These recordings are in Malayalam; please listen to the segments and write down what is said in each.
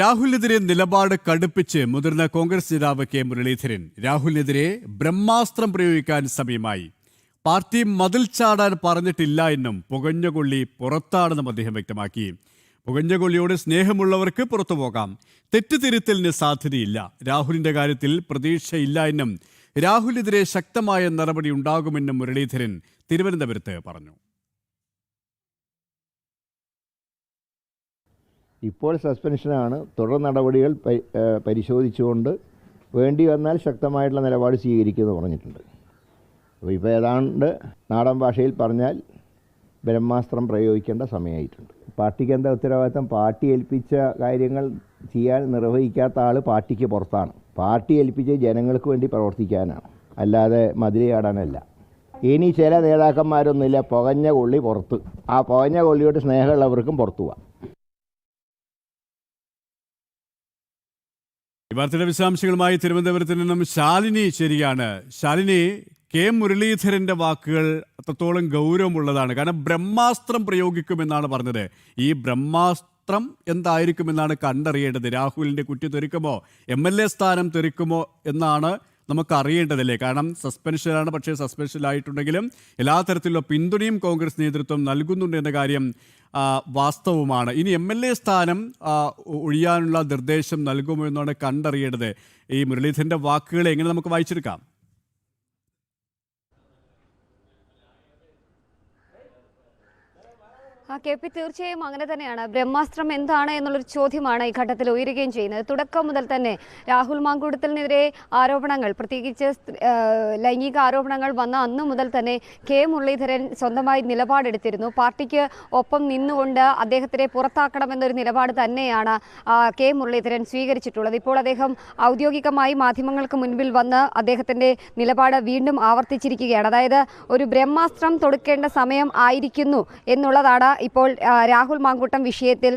രാഹുലിനെതിരെ നിലപാട് കടുപ്പിച്ച് മുതിർന്ന കോൺഗ്രസ് നേതാവ് കെ മുരളീധരൻ രാഹുലിനെതിരെ ബ്രഹ്മാസ്ത്രം പ്രയോഗിക്കാൻ സമയമായി. പാർട്ടി മതിൽ ചാടാൻ പറഞ്ഞിട്ടില്ല എന്നും പുകഞ്ഞകൊള്ളി പുറത്താണെന്നും അദ്ദേഹം വ്യക്തമാക്കി. പുകഞ്ഞകൊള്ളിയോട് സ്നേഹമുള്ളവർക്ക് പുറത്തു പോകാം. തെറ്റുതിരുത്തലിന് സാധ്യതയില്ല. രാഹുലിന്റെ കാര്യത്തിൽ പ്രതീക്ഷയില്ല എന്നും രാഹുലിനെതിരെ ശക്തമായ നടപടി ഉണ്ടാകുമെന്നും മുരളീധരൻ തിരുവനന്തപുരത്ത് പറഞ്ഞു. ഇപ്പോൾ സസ്പെൻഷനാണ് തുടർ നടപടികൾ പരിശോധിച്ചുകൊണ്ട് വേണ്ടി വന്നാൽ ശക്തമായിട്ടുള്ള നിലപാട് സ്വീകരിക്കുമെന്ന് പറഞ്ഞിട്ടുണ്ട്. അപ്പോൾ ഇപ്പോൾ ഏതാണ്ട് നാടൻ ഭാഷയിൽ പറഞ്ഞാൽ ബ്രഹ്മാസ്ത്രം പ്രയോഗിക്കേണ്ട സമയമായിട്ടുണ്ട്. പാർട്ടിക്ക് എന്താ ഉത്തരവാദിത്തം? പാർട്ടി ഏൽപ്പിച്ച കാര്യങ്ങൾ ചെയ്യാൻ നിർവഹിക്കാത്ത ആൾ പാർട്ടിക്ക് പുറത്താണ്. പാർട്ടി ഏൽപ്പിച്ച് ജനങ്ങൾക്ക് വേണ്ടി പ്രവർത്തിക്കാനാണ്. അല്ലാതെ മതിലയാടാനല്ല. ഇനി ചില നേതാക്കന്മാരൊന്നുമില്ല. പുകഞ്ഞ കൊള്ളി പുറത്ത്. ആ പുകഞ്ഞ കൊള്ളിയോട്ട് സ്നേഹമുള്ളവർക്കും പുറത്തു പോവാം ഈ വാർത്തയുടെ വിശദാംശങ്ങളുമായി തിരുവനന്തപുരത്ത് നിന്നും ശാലിനി ശരിയാണ് ശാലിനി കെ മുരളീധരന്റെ വാക്കുകൾ അത്രത്തോളം ഗൗരവമുള്ളതാണ്. കാരണം ബ്രഹ്മാസ്ത്രം പ്രയോഗിക്കുമെന്നാണ് പറഞ്ഞത്. ഈ ബ്രഹ്മാസ്ത്രം എന്തായിരിക്കുമെന്നാണ് കണ്ടറിയേണ്ടത്? രാഹുലിന്റെ കുറ്റി തെറിക്കുമോ? എം എൽ എ സ്ഥാനം തെറിക്കുമോ? എന്നാണ് നമുക്ക് അറിയേണ്ടതല്ലേ കാരണം സസ്പെൻഷനാണ് പക്ഷേ സസ്പെൻഷനിലായിട്ടുണ്ടെങ്കിലും എല്ലാ തരത്തിലുള്ള പിന്തുണയും കോൺഗ്രസ് നേതൃത്വം നൽകുന്നുണ്ട് എന്ന കാര്യം വാസ്തവമാണ്. ഇനി എം എൽ എ സ്ഥാനം ഒഴിയാനുള്ള നിർദ്ദേശം നൽകുമോ എന്നാണ് കണ്ടറിയേണ്ടത്. ഈ മുരളീധരന്റെ വാക്കുകളെ എങ്ങനെ നമുക്ക് വായിച്ചെടുക്കാം? കെ പി തീർച്ചയായും അങ്ങനെ തന്നെയാണ്. ബ്രഹ്മാസ്ത്രം എന്താണ് എന്നുള്ളൊരു ചോദ്യമാണ് ഈ ഘട്ടത്തിൽ ഉയരുകയും ചെയ്യുന്നത്. തുടക്കം മുതൽ തന്നെ രാഹുൽ മാങ്കൂടത്തിനെതിരെ ആരോപണങ്ങൾ പ്രത്യേകിച്ച് ലൈംഗിക ആരോപണങ്ങൾ വന്ന അന്ന് മുതൽ തന്നെ കെ മുരളീധരൻ സ്വന്തമായി നിലപാടെടുത്തിരുന്നു. പാർട്ടിക്ക് ഒപ്പം നിന്നുകൊണ്ട് അദ്ദേഹത്തിനെ പുറത്താക്കണമെന്നൊരു നിലപാട് തന്നെയാണ് കെ മുരളീധരൻ സ്വീകരിച്ചിട്ടുള്ളത്. ഇപ്പോൾ അദ്ദേഹം ഔദ്യോഗികമായി മാധ്യമങ്ങൾക്ക് മുൻപിൽ വന്ന് അദ്ദേഹത്തിന്റെ നിലപാട് വീണ്ടും ആവർത്തിച്ചിരിക്കുകയാണ്. അതായത് ഒരു ബ്രഹ്മാസ്ത്രം തൊടുക്കേണ്ട സമയം ആയിരിക്കുന്നു എന്നുള്ളതാണ് ഇപ്പോൾ രാഹുൽ മാങ്കുട്ടം വിഷയത്തിൽ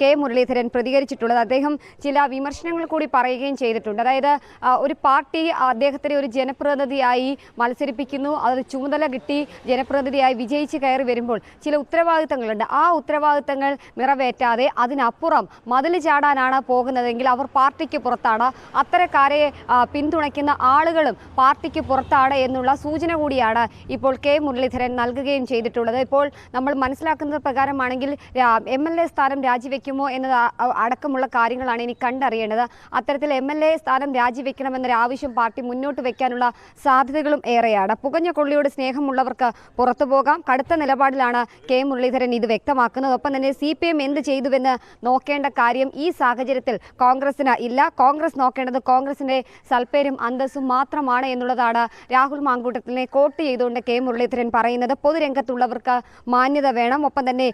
കെ മുരളീധരൻ പ്രതികരിച്ചിട്ടുള്ളത്. അദ്ദേഹം ചില വിമർശനങ്ങൾ കൂടി പറയുകയും ചെയ്തിട്ടുണ്ട്. അതായത് ഒരു പാർട്ടി അദ്ദേഹത്തിനെ ഒരു ജനപ്രതിനിധിയായി മത്സരിപ്പിക്കുന്നു. അത് ചുമതല കിട്ടി ജനപ്രതിനിധിയായി വിജയിച്ച് കയറി വരുമ്പോൾ ചില ഉത്തരവാദിത്തങ്ങളുണ്ട്. ആ ഉത്തരവാദിത്തങ്ങൾ നിറവേറ്റാതെ അതിനപ്പുറം മതിൽ ചാടാനാണ് പോകുന്നതെങ്കിൽ അവർ പാർട്ടിക്ക് പുറത്താണ്. അത്തരക്കാരെ പിന്തുണയ്ക്കുന്ന ആളുകളും പാർട്ടിക്ക് പുറത്താണ് എന്നുള്ള സൂചന കൂടിയാണ് ഇപ്പോൾ കെ മുരളീധരൻ നൽകുകയും ചെയ്തിട്ടുള്ളത്. ഇപ്പോൾ നമ്മൾ മനസ്സിലാക്കുന്നത് പ്രകാരമാണെങ്കിൽ എം എൽ എ സ്ഥാനം രാജിവെക്കുമോ എന്നത് അടക്കമുള്ള കാര്യങ്ങളാണ് ഇനി കണ്ടറിയേണ്ടത്. അത്തരത്തിൽ എം എൽ എ സ്ഥാനം രാജിവെക്കണമെന്നൊരു ആവശ്യം പാർട്ടി മുന്നോട്ട് വെക്കാനുള്ള സാധ്യതകളും ഏറെയാണ്. പുകഞ്ഞ കൊള്ളിയോട് സ്നേഹമുള്ളവർക്ക് പുറത്തു പോകാം. കടുത്ത നിലപാടിലാണ് കെ മുരളീധരൻ ഇത് വ്യക്തമാക്കുന്നത്. ഒപ്പം തന്നെ സി പി എം എന്ത് ചെയ്തുവെന്ന് നോക്കേണ്ട കാര്യം ഈ സാഹചര്യത്തിൽ കോൺഗ്രസിന് ഇല്ല. കോൺഗ്രസ് നോക്കേണ്ടത് കോൺഗ്രസിന്റെ സൽപ്പേരും അന്തസ്സും മാത്രമാണ് എന്നുള്ളതാണ് രാഹുൽ മാങ്കൂട്ടത്തിനെ കോട്ട് ചെയ്തുകൊണ്ട് കെ മുരളീധരൻ പറയുന്നത്. പൊതുരംഗത്തുള്ളവർക്ക് മാന്യത വേണം. ഒപ്പം തന്നെ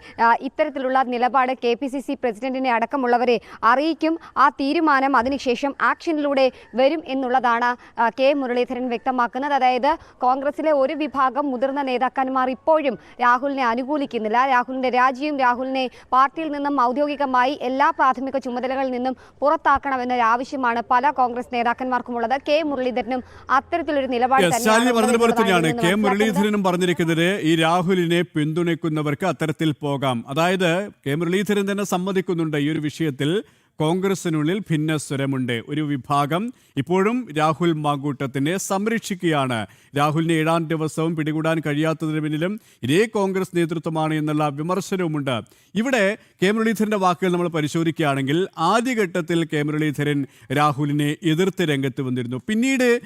ഇത്തരത്തിലുള്ള നിലപാട് കെ പി സി സി പ്രസിഡന്റിനെ അടക്കമുള്ളവരെ അറിയിക്കും. ആ തീരുമാനം അതിനുശേഷം ആക്ഷനിലൂടെ വരും എന്നുള്ളതാണ് കെ മുരളീധരൻ വ്യക്തമാക്കുന്നത്. അതായത് കോൺഗ്രസിലെ ഒരു വിഭാഗം മുതിർന്ന നേതാക്കന്മാർ ഇപ്പോഴും രാഹുലിനെ അനുകൂലിക്കുന്നില്ല. രാഹുലിന്റെ രാജിയും രാഹുലിനെ പാർട്ടിയിൽ നിന്നും ഔദ്യോഗികമായി എല്ലാ പ്രാഥമിക ചുമതലകളിൽ നിന്നും പുറത്താക്കണമെന്നൊരു ആവശ്യമാണ് പല കോൺഗ്രസ് നേതാക്കന്മാർക്കുമുള്ളത്. കെ മുരളീധരനും അത്തരത്തിലൊരു നിലപാട് തന്നെയാണ് കെ മുരളീധരനും പറഞ്ഞിരിക്കുന്നത് ഈ രാഹുലിനെ പിന്തുണയ്ക്കുന്നവർക്ക് അത്തരത്തിൽ പോകാം. അതായത് കെ മുരളീധരൻ തന്നെ സമ്മതിക്കുന്നുണ്ട് ഈ ഒരു വിഷയത്തിൽ. കോൺഗ്രസിനുള്ളിൽ ഭിന്നസ്വരമുണ്ട്. ഒരു വിഭാഗം ഇപ്പോഴും രാഹുൽ മാങ്കൂട്ടത്തിനെ സംരക്ഷിക്കുകയാണ്. രാഹുലിനെ ഏഴാം ദിവസവും പിടികൂടാൻ കഴിയാത്തതിന് പിന്നിലും ഇതേ കോൺഗ്രസ് നേതൃത്വമാണ് എന്നുള്ള വിമർശനവുമുണ്ട്. ഇവിടെ കെ മുരളീധരന്റെ വാക്കുകൾ നമ്മൾ പരിശോധിക്കുകയാണെങ്കിൽ ആദ്യഘട്ടത്തിൽ കെ മുരളീധരൻ രാഹുലിനെ എതിർത്ത് രംഗത്ത് വന്നിരുന്നു. പിന്നീട്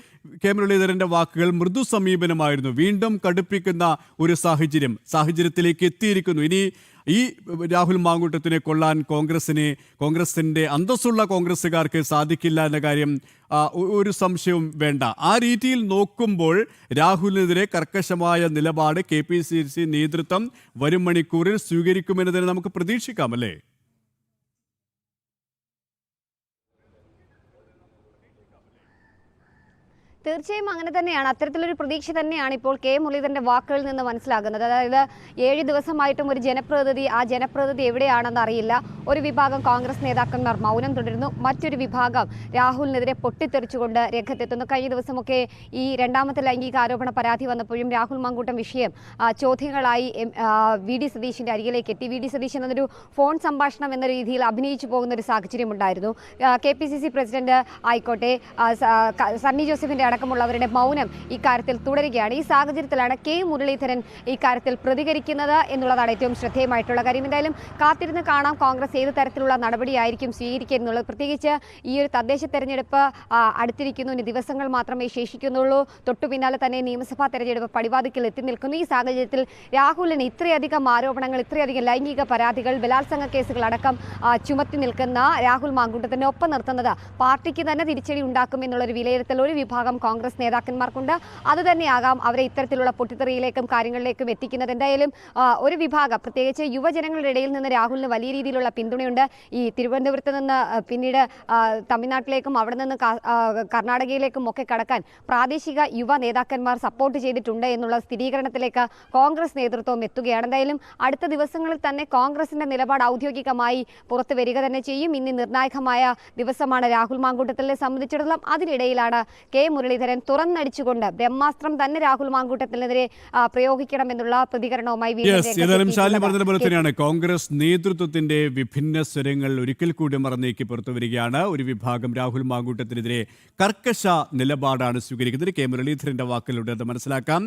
കെ മുരളീധരന്റെ വാക്കുകൾ മൃദു സമീപനമായിരുന്നു. വീണ്ടും കടുപ്പിക്കുന്ന ഒരു സാഹചര്യം സാഹചര്യത്തിലേക്ക് എത്തിയിരിക്കുന്നു. ഇനി ഈ രാഹുൽ മാങ്കൂട്ടത്തിനെ കൊള്ളാൻ കോൺഗ്രസിനെ കോൺഗ്രസിന്റെ അന്തസ്സുള്ള കോൺഗ്രസ്സുകാർക്ക് സാധിക്കില്ല എന്ന കാര്യം ഒരു സംശയവും വേണ്ട. ആ രീതിയിൽ നോക്കുമ്പോൾ രാഹുലിനെതിരെ കർക്കശമായ നിലപാട് കെ പി സി സി നേതൃത്വം വരും മണിക്കൂറിൽ സ്വീകരിക്കുമെന്ന് തന്നെ നമുക്ക് പ്രതീക്ഷിക്കാം അല്ലേ? തീർച്ചയായും അങ്ങനെ തന്നെയാണ്. അത്തരത്തിലൊരു പ്രതീക്ഷ തന്നെയാണ് ഇപ്പോൾ കെ മുരളീധരന്റെ വാക്കുകളിൽ നിന്ന് മനസ്സിലാകുന്നത്. അതായത് ഏഴ് ദിവസമായിട്ടും ഒരു ജനപ്രതിനിധി ആ ജനപ്രതിനിധി എവിടെയാണെന്ന് അറിയില്ല. ഒരു വിഭാഗം കോൺഗ്രസ് നേതാക്കന്മാർ മൗനം തുടരുന്നു. മറ്റൊരു വിഭാഗം രാഹുലിനെതിരെ പൊട്ടിത്തെറിച്ചുകൊണ്ട് രംഗത്തെത്തുന്നു. കഴിഞ്ഞ ദിവസമൊക്കെ ഈ രണ്ടാമത്തെ ലൈംഗിക ആരോപണ പരാതി വന്നപ്പോഴും രാഹുൽ മാങ്കൂട്ടം വിഷയം ചോദ്യങ്ങളായി വി ഡി സതീഷിന്റെ അരികിലേക്ക് എത്തി. വി ഡി സതീശൻ എന്നൊരു ഫോൺ സംഭാഷണം എന്ന രീതിയിൽ അഭിനയിച്ചു പോകുന്ന ഒരു സാഹചര്യം ഉണ്ടായിരുന്നു. K P C C president ആയിക്കോട്ടെ സണ്ണി ജോസഫിന്റെ അടക്കമുള്ളവരുടെ മൗനം ഇക്കാര്യത്തിൽ തുടരുകയാണ്. ഈ സാഹചര്യത്തിലാണ് കെ മുരളീധരൻ ഇക്കാര്യത്തിൽ പ്രതികരിക്കുന്നത് എന്നുള്ളതാണ് ഏറ്റവും ശ്രദ്ധേയമായിട്ടുള്ള കാര്യം. എന്തായാലും കാത്തിരുന്ന് കാണാം. കോൺഗ്രസ് ഏത് തരത്തിലുള്ള നടപടിയായിരിക്കും സ്വീകരിക്കുക പ്രത്യേകിച്ച് ഈ ഒരു തദ്ദേശ തെരഞ്ഞെടുപ്പ് അടുത്തിരിക്കുന്നു. ഇനി ദിവസങ്ങൾ മാത്രമേ ശേഷിക്കുന്നുള്ളൂ. തൊട്ടു പിന്നാലെ തന്നെ നിയമസഭാ തെരഞ്ഞെടുപ്പ് പടിവാതിക്കൽ എത്തി നിൽക്കുന്നു. ഈ സാഹചര്യത്തിൽ രാഹുലിന് ഇത്രയധികം ആരോപണങ്ങൾ ഇത്രയധികം ലൈംഗിക പരാതികൾ ബലാത്സംഗ കേസുകൾ അടക്കം ചുമത്തി നിൽക്കുന്ന രാഹുൽ മാങ്കൂട്ടത്തിനെ ഒപ്പം നിർത്തുന്നത് പാർട്ടിക്ക് തന്നെ തിരിച്ചടി ഉണ്ടാക്കും എന്നുള്ളൊരു വിലയിരുത്തൽ ഒരു വിഭാഗം കോൺഗ്രസ് നേതാക്കന്മാർക്കുണ്ട്. അത് തന്നെയാകാം അവരെ ഇത്തരത്തിലുള്ള പൊട്ടിത്തെറിയിലേക്കും കാര്യങ്ങളിലേക്കും എത്തിക്കുന്നത്. എന്തായാലും ഒരു വിഭാഗം പ്രത്യേകിച്ച് യുവജനങ്ങളുടെ ഇടയിൽ നിന്ന് രാഹുലിന് വലിയ രീതിയിലുള്ള പിന്തുണയുണ്ട്. ഈ തിരുവനന്തപുരത്ത് നിന്ന് പിന്നീട് തമിഴ്നാട്ടിലേക്കും അവിടെ നിന്ന് കർണാടകയിലേക്കും ഒക്കെ കടക്കാൻ പ്രാദേശിക യുവ നേതാക്കന്മാർ സപ്പോർട്ട് ചെയ്തിട്ടുണ്ട് എന്നുള്ള സ്ഥിരീകരണത്തിലേക്ക് കോൺഗ്രസ് നേതൃത്വം എത്തുകയാണ്. എന്തായാലും അടുത്ത ദിവസങ്ങളിൽ തന്നെ കോൺഗ്രസിന്റെ നിലപാട് ഔദ്യോഗികമായി പുറത്തു വരിക തന്നെ ചെയ്യും. ഇനി നിർണായകമായ ദിവസമാണ് രാഹുൽ മാങ്കൂട്ടത്തിലെ സംബന്ധിച്ചിടത്തോളം. അതിനിടയിലാണ് കെ മുരളീധരൻ തുറന്നടിച്ചുകൊണ്ട് ബ്രഹ്മാസ്ത്രം തന്നെ രാഹുൽ മാങ്കൂട്ടത്തിനെതിരെ പ്രയോഗിക്കണം പ്രയോഗിക്കണമെന്നുള്ള പ്രതികരണവുമായി തന്നെയാണ്. കോൺഗ്രസ് നേതൃത്വത്തിന്റെ വിഭിന്ന സ്വരങ്ങൾ ഒരിക്കൽ കൂടി മറന്നേക്ക് പുറത്തു വരികയാണ്. ഒരു വിഭാഗം രാഹുൽ മാങ്കൂട്ടത്തിനെതിരെ കർക്കശ നിലപാടാണ് സ്വീകരിക്കുന്നത്. കെ. മുരളീധരന്റെ വാക്കിലൂടെ അത് മനസ്സിലാക്കാം.